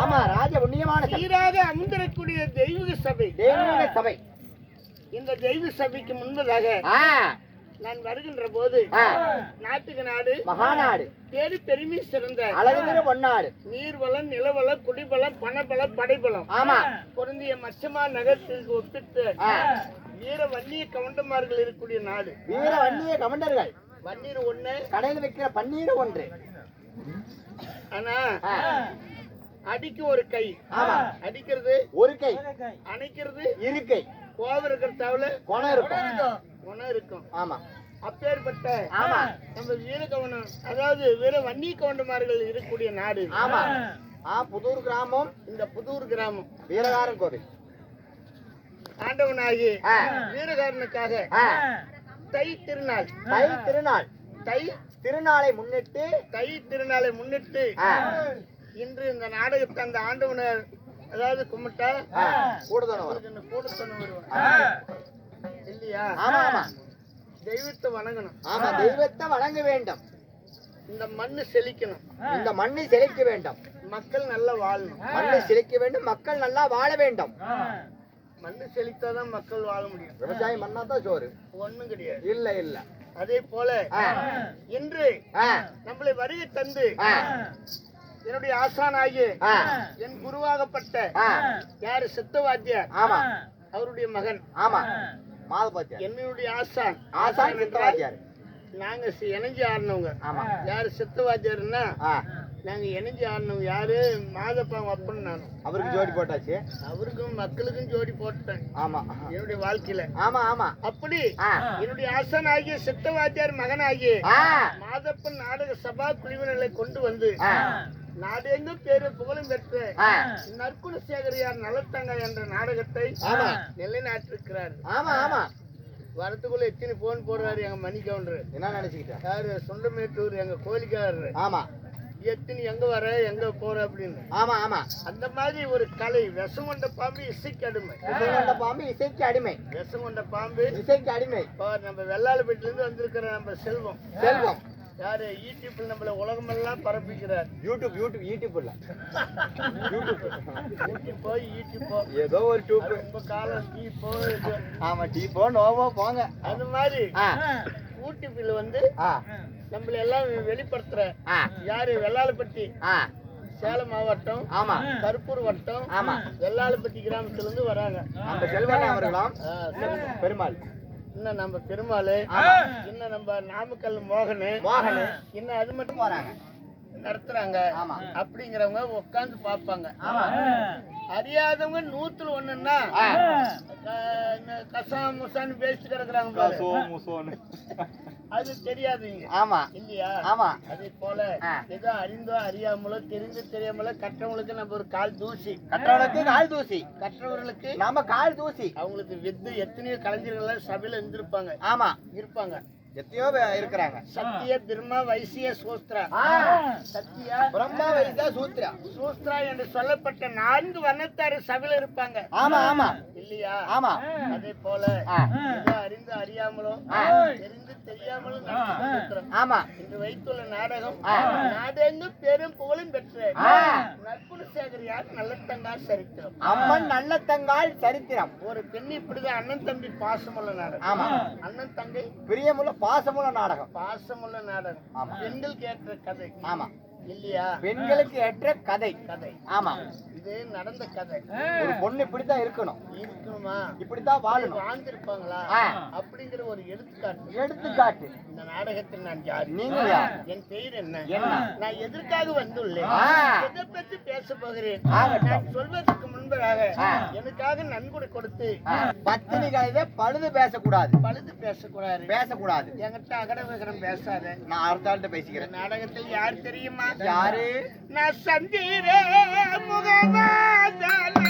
ஆமா ராஜ புண்ணியமான சீராக அமர்ந்திருக்கக்கூடிய தெய்வீக சபை. தெய்வீக சபை. இந்த தெய்வ சபைக்கு முன்பதாக நான் வருகின்ற போது. நாட்டுக்கு நாடு மகாநாடு. பேரு பெருமை சிறந்த அழகுமிகு பொன்னாடு. நீர்வளம் நிலவளம் குடிபலம் பணபலம் படைபலம் ஆமா. பொருந்திய மச்சமா நகரத்திற்கு ஒப்பிட்டு. வீர வன்னிய கவுண்டமார்கள் இருக்கக்கூடிய நாடு. வீர வன்னிய கமண்டர்கள் வன்னீர் ஒண்ணு. கடையில் வைக்கிற பன்னீர் ஒன்று. ஆனா. அடிக்கு ஒரு கை. ஆமா. அடிக்கிறது ஒரு கை. அணைக்கிறது இருக்கை. கோவம் இருக்கிற தவிர குணம் இருக்கும். குணம் இருக்கும். ஆமா. அப்பேற்பட்ட ஆமா. நம்ம வீர கவனம் அதாவது வீர வன்னி கவுண்டமார்கள் இருக்கக்கூடிய நாடு ஆமா. ஆ புதூர் கிராமம். இந்த புதூர் கிராமம். வீரகாரன் கோவில். ஆண்டவனாகி. வீரகாரனுக்காக. தை திருநாள். தை திருநாள். தை திருநாளை முன்னிட்டு தை திருநாளை முன்னிட்டு. இன்று இந்த நாடகத்தை அந்த ஆண்டவனர் அதாவது கும்பிட்டா இந்த கூடத்தனம் வருவான் இல்லையா? ஆமா ஆமா. தெய்வத்தை வணங்கணும். ஆமா தெய்வத்தை வணங்க வேண்டும். இந்த மண்ணு செழிக்கணும். இந்த மண்ணை செழிக்க வேண்டும். மக்கள் நல்லா வாழணும். மண்ணை செழிக்க வேண்டும். மக்கள் நல்லா வாழ வேண்டும். மண்ணு செழித்தாதான் மக்கள் வாழ முடியும். விவசாயம் பண்ணா தான் சோறு. ஒண்ணும் கிடையாது. இல்ல இல்ல. அதே போல. இன்று. நம்மளை வருகை தந்து. என்னுடைய ஆசானாகிய ஆ. என் குருவாகப்பட்ட. யாரு? சித்தவாத்தியார். ஆமா. அவருடைய மகன். ஆமா. மாதபாத்தியார் என்னுடைய ஆசான். ஆசான் என்றால் சித்தவாத்தியார் நாங்க இணைஞ்சு ஆடினவங்க. ஆமா. யாரு? சித்தவாத்தியார்னா ஆ. நாங்க இணைஞ்சு ஆடினவங்க யாரு? மாதப்பா அப்பன் நான் அவருக்கு ஜோடி போட்டாச்சு. அவருக்கும் மக்களுக்கும் ஜோடி போட்டேன் ஆமா. என்னுடைய வாழ்க்கையில. ஆமா ஆமா. அப்படி. என்னுடைய ஆசான் ஆகிய சித்தவாத்தியார் மகனாகிய ஆ. மாதப்பன் நாடக சபா குழுவினர்களை கொண்டு வந்து ஆ. நாடெங்கும் பேரு புகழும் பெற்று ஆ. நற்குணசேகரியார் நலத்தங்க என்ற நாடகத்தை. நிலைநாட்டிருக்கிறார். ஆமா ஆமா. வரத்துக்குள்ள எத்தனை போன் போடுறாரு எங்க மணி கவுண்டர் என்ன நினைச்சுக்கிட்ட? யாரு? சொந்தமேட்டூர் எங்க கோழிக்காரரு ஆமா. எத்தனை எங்க வர எங்க போற அப்படின்னு. ஆமா ஆமா. அந்த மாதிரி ஒரு கலை விஷம் கொண்ட பாம்பு இசைக்கு அடிமை. இசை கொண்ட பாம்பு இசைக்கு அடிமை. விஷம் கொண்ட பாம்பு. இசைக்கு அடிமை. நம்ம வெள்ளாளப்பேட்டில இருந்து வந்திருக்கிற நம்ம செல்வம். செல்வம். யாரு? யூடியூப்ல நம்மள உலகமெல்லாம் பரப்பிக்கிறார். யூடியூப் யூடியூப் யூடியூப் இல்ல யூடியூப் போய் யூடியூப் போ ஏதோ ஒரு டியூப் உங்க காலம் டீ போ. ஆமா டீப்போ நோவோ போங்க. அது மாதிரி யூடியூப்ல வந்து நம்மள எல்லாம் வெளிப்படுத்துற யாரு? வெள்ளாளப்பட்டி சேலம் மாவட்டம் ஆமா. கருப்பூர் வட்டம் ஆமா. வெள்ளாளப்பட்டி கிராமத்துல இருந்து வராங்க. நம்ம செல்வன் அவர்களாம். பெருமாள். இன்னும் நம்ம பெருமாள். இன்னும் நம்ம நாமக்கல் மோகனு மோகனு. இன்னும் அது மட்டும் போறாங்க நடத்துறாங்க ஆமா. அப்படிங்கிறவங்க உட்காந்து பார்ப்பாங்க ஆமா அறியாதவங்க நூத்துல ஒண்ணுன்னா ஆ. க- இந்த கசாம் முசான்னு பேசிட்டு கிடக்குறாங்க. அது தெரியாதுங்க ஆமா. இல்லையா? ஆமா. அதே போல. ஏதோ அறிந்தோ அறியாமலோ தெரிந்து தெரியாமலோ கற்றவங்களுக்கு நம்ம ஒரு கால் தூசி. கற்றவனுக்கு கால் தூசி. கற்றவர்களுக்கு நாம கால் தூசி. அவங்களுக்கு வித்து எத்தனையோ கலைஞர்கள் சபையில இருந்திருப்பாங்க. ஆமா. இருப்பாங்க. எத்தனையோ பேர் இருக்கிறாங்க. சத்திய பிரம்மா வைசிய சூஸ்திரா. சத்தியா? பிரம்மா வைசா சூத்ரா. சூஸ்திரா என்று சொல்லப்பட்ட நான்கு வர்ணத்தாரு சபையில இருப்பாங்க. ஆமா ஆமா. இல்லையா? ஆமா. அதே போல அறிந்து அறியாமலோ ஆ. தெரிந்து தெரியாமலும். ஆமா. இன்று வைத்துள்ள நாடகம் ஆ. நாடெங்கும் பெரும் புகழும் பெற்று ஆ. நற்குணசேகரியார் நல்லத்தங்கா சரித்திரம். அம்மன் நல்லத்தங்கால் சரித்திரம். ஒரு பெண் இப்படிதான் அண்ணன் தம்பி பாசமுள்ள நாடகம். ஆமா. அண்ணன் தங்கை பிரியமுள்ள பாசமுள்ள நாடகம். பாசமுள்ள நாடகம். பெண்கள் கேட்ட கதை. ஆமா. இல்லையா? பெண்களுக்கு ஏற்ற கதை. கதை. ஆமா. இது நடந்த கதை. ஒரு பொண்ணு இப்படித்தான் இருக்கணும். இருக்கணுமா? இப்படித்தான் வாழணும். வாழ்ந்திருப்பாங்களா. அப்படிங்கிற ஒரு எடுத்துக்காட்டு. எடுத்துக்காட்டு. இந்த நாடகத்தில் நான் யார்? நீங்க? என் பெயர் என்ன? என்ன? நான் எதற்காக வந்துள்ளேன். எதை பற்றி பேச போகிறேன். நான் சொல்வதற்கு முன்பதாக. எனக்காக நன்கொடை கொடுத்து பத்தினி கதை பழுது பேசக்கூடாது. பழுது பேசக்கூடாது. பேசக்கூடாது. என்கிட்ட அகட விகடம் பேசாத. நான் அடுத்த ஆள்கிட்ட பேசிக்கிறேன். நாடகத்தில் யார் தெரியுமா? யாரு நான் சந்தீரே முகவாதன